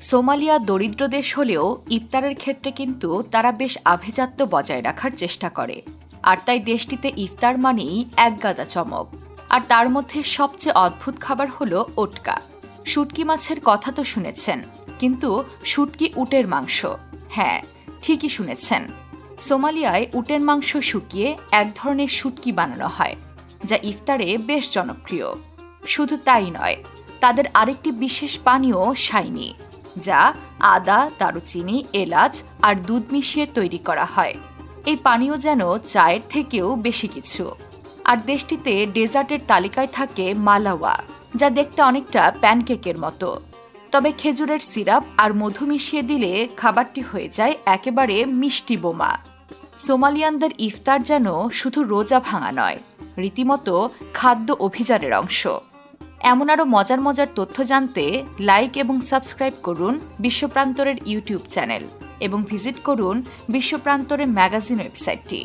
Somalia দরিদ্র দেশ হলেও ইফতারের ক্ষেত্রে কিন্তু তারা বেশ আভিজাত্য বজায় রাখার চেষ্টা করে। আর তাই দেশটিতে ইফতার মানেই একগাদা চমক। আর তার মধ্যে সবচেয়ে অদ্ভুত খাবার হলো ওটকা। শুটকি মাছের কথা তো শুনেছেন, কিন্তু শুটকি উটের মাংস। হ্যাঁ ঠিকই শুনেছেন। সোমালিয়ায় উটের মাংস শুকিয়ে এক ধরনের শুটকি বানানো হয়, যা ইফতারে বেশ জনপ্রিয়। শুধু তাই নয়, তাদের আরেকটি বিশেষ পানীয় শাইনি। যা আদা, দারুচিনি, এলাচ আর দুধ মিশিয়ে তৈরি করা হয়। এই পানীয় যেন চায়ের থেকেও বেশি কিছু। আর দেশটিতে ডেজার্টের তালিকায় থাকে মালাওয়া, যা দেখতে অনেকটা প্যানকেকের মতো। তবে খেজুরের সিরাপ আর মধু মিশিয়ে দিলে খাবারটি হয়ে যায় একেবারে মিষ্টি বোমা। সোমালিয়ানদের ইফতার যেন শুধু রোজা ভাঙা নয়, রীতিমতো খাদ্য অভিযানের অংশ। এমন আরও মজার মজার তথ্য জানতে লাইক এবং সাবস্ক্রাইব করুন বিশ্বপ্রান্তরের ইউটিউব চ্যানেল এবং ভিজিট করুন বিশ্বপ্রান্তরের ম্যাগাজিন ওয়েবসাইটটি।